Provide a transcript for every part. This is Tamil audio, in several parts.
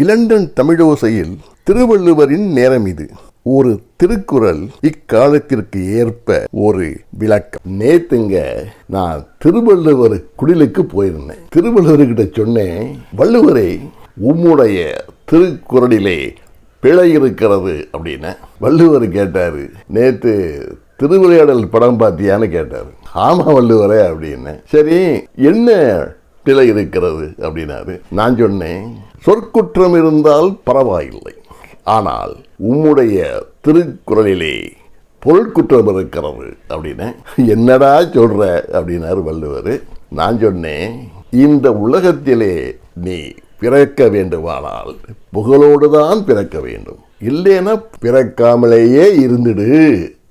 இலண்டன் தமிழோசையில் திருவள்ளுவரின் நேரம் இது. ஒரு திருக்குறள் இக்காலத்திற்கு ஏற்ப ஒரு விளக்கம். நேத்துங்க நான் திருவள்ளுவர் குடிலுக்கு போயிருந்தேன். திருவள்ளுவர்கிட்ட சொன்னேன் வள்ளுவரை உம்முடைய திருக்குறளிலே பிழை இருக்கிறது அப்படின்னு. வள்ளுவர் கேட்டாரு நேத்து திருவிளையாடல் படம் பார்த்தியான்னு கேட்டாரு. ஆமா வள்ளுவரே அப்படின்னு. சரி என்ன பிழை இருக்கிறது அப்படின்னாரு. நான் சொன்னேன் சொற்குற்றம் இருந்தால் பரவாயில்லை. ஆனால் உம்முடைய திருக்குறளிலே பொருட்குற்றம் இருக்கிறது அப்படின்னு. என்னடா சொல்ற அப்படின்னாரு வள்ளுவர். நான் சொன்னேன் இந்த உலகத்திலே நீ பிறக்க வேண்டுமானால் புகழோடு தான் பிறக்க வேண்டும். இல்லைன்னா பிறக்காமலேயே இருந்துடு.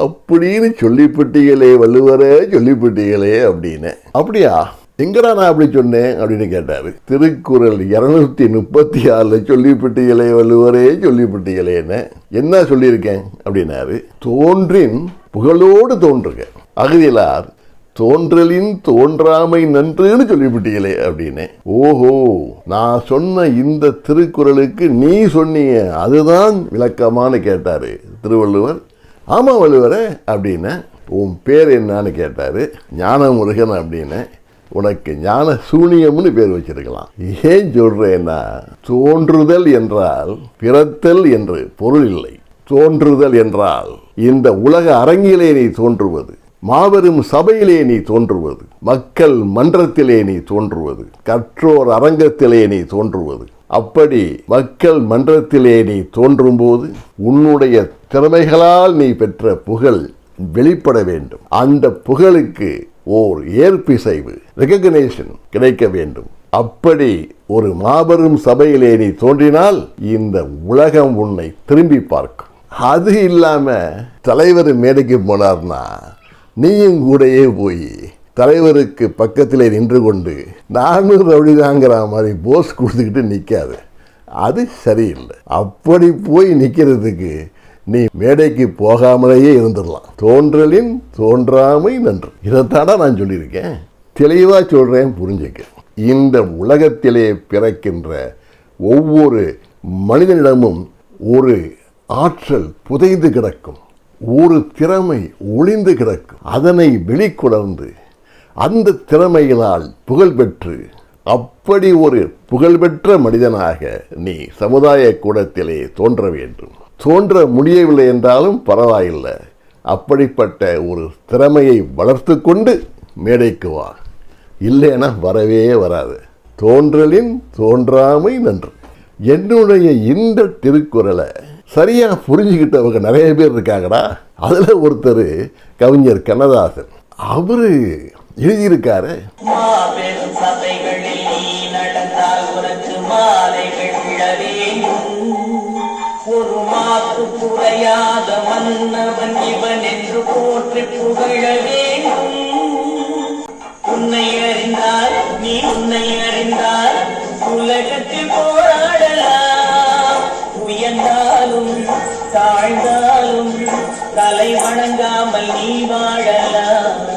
அப்படின்னு சொல்லிவிட்டீங்களே வள்ளுவரே சொல்லிவிட்டீங்களே அப்படின்னு. அப்படியா? எங்கடா நான் அப்படி சொன்னேன்? அப்படின்னு கேட்டாரு. திருக்குறள் இருநூத்தி முப்பத்தி ஆறுல சொல்லிவிட்டீங்களே வள்ளுவரே சொல்லிவிட்டீங்களேன்னு என்ன சொல்லியிருக்கேன்? அப்படின்னாரு. தோன்றின் புகழோடு தோன்றுக. அகதியிலார் தோன்றலின் தோன்றாமை நன்றுன்னு சொல்லிவிட்டீங்களே அப்படின்னு. ஓஹோ நான் சொன்ன இந்த திருக்குறளுக்கு நீ சொன்னீங்க அதுதான் விளக்கமானு கேட்டாரு திருவள்ளுவர். ஆமா வள்ளுவரே அப்படின்னு. உன் பேர் என்னன்னு கேட்டாரு. ஞானமுருகன் அப்படின்னு. உனக்கு ஞான சூனியம்னு பேர் வச்சிருக்கலாம். ஏன் சொல்றேன்னா தோன்றுதல் என்றால் பிறத்தல் என்று பொருள் இல்லை. தோன்றுதல் என்றால் இந்த உலக அரங்கிலே நீ தோன்றுவது மாபெரும் சபையிலே நீ தோன்றுவது மக்கள் மன்றத்திலே நீ தோன்றுவது கற்றோர் அரங்கத்திலே நீ தோன்றுவது. அப்படி மக்கள் மன்றத்திலே நீ தோன்றும்போது உன்னுடைய திறமைகளால் நீ பெற்ற புகழ் வெளிப்பட வேண்டும். அந்த புகழுக்கு ஓர் ஏற்பிசைவு ரெகக்னேஷன் கிடைக்க வேண்டும். அப்படி ஒரு மாபெரும் சபையிலே நீ தோன்றினால் இந்த உலகம் உன்னை திரும்பி பார்க்கும். அது இல்லாம தலைவர் மேடைக்கு போனார்னா நீயும் கூடயே போய் தலைவருக்கு பக்கத்திலே நின்று கொண்டு நானும் ரவுடிதாங்கிற மாதிரி போஸ் கொடுத்துக்கிட்டு நிற்காது அது சரியில்லை. அப்படி போய் நிற்கிறதுக்கு நீ மேடைக்கு போகாமலேயே இருந்துடலாம். தோன்றலின் தோன்றாமை நன்று. இதைத்தாடா நான் சொல்லியிருக்கேன். தெளிவாக சொல்கிறேன் புரிஞ்சுக்க. இந்த உலகத்திலே பிறக்கின்ற ஒவ்வொரு மனிதனிடமும் ஒரு ஆற்றல் புதைந்து கிடக்கும். ஒரு திறமை ஒளிந்து கிடக்கும். அதனை வெளிக்கொணர்ந்து அந்த திறமையினால் புகழ் பெற்று அப்படி ஒரு புகழ்பெற்ற மனிதனாக நீ சமுதாய கூடத்திலே தோன்ற வேண்டும். தோன்ற முடியவில்லை என்றாலும் பரவாயில்லை. அப்படிப்பட்ட ஒரு திறமையை வளர்த்து கொண்டு மேடைக்கு வா. இல்லைன்னா வரவே வராது. தோன்றலின் தோன்றாமை நன்று. என்னுடைய இந்த திருக்குறளை சரியாக புரிஞ்சுக்கிட்டவங்க நிறைய பேர் இருக்காங்கடா. அதில் ஒருத்தர் கவிஞர் கண்ணதாசன். அவர் எழுதியிருக்காரு. மாபெரும் சபைகளில் நடந்தால் உனக்கு மாலைகள் ஒரு குறையாத மன்னவன் இவன் என்று போற்றி புகழ வேண்டும். உன்னை அறிந்தால் நீ உன்னை அறிந்தால் உலகத்தில் போராடலாம். உயர்ந்தாலும் தாழ்ந்தாலும் தலை வணங்காமல் நீ வாழலாம்.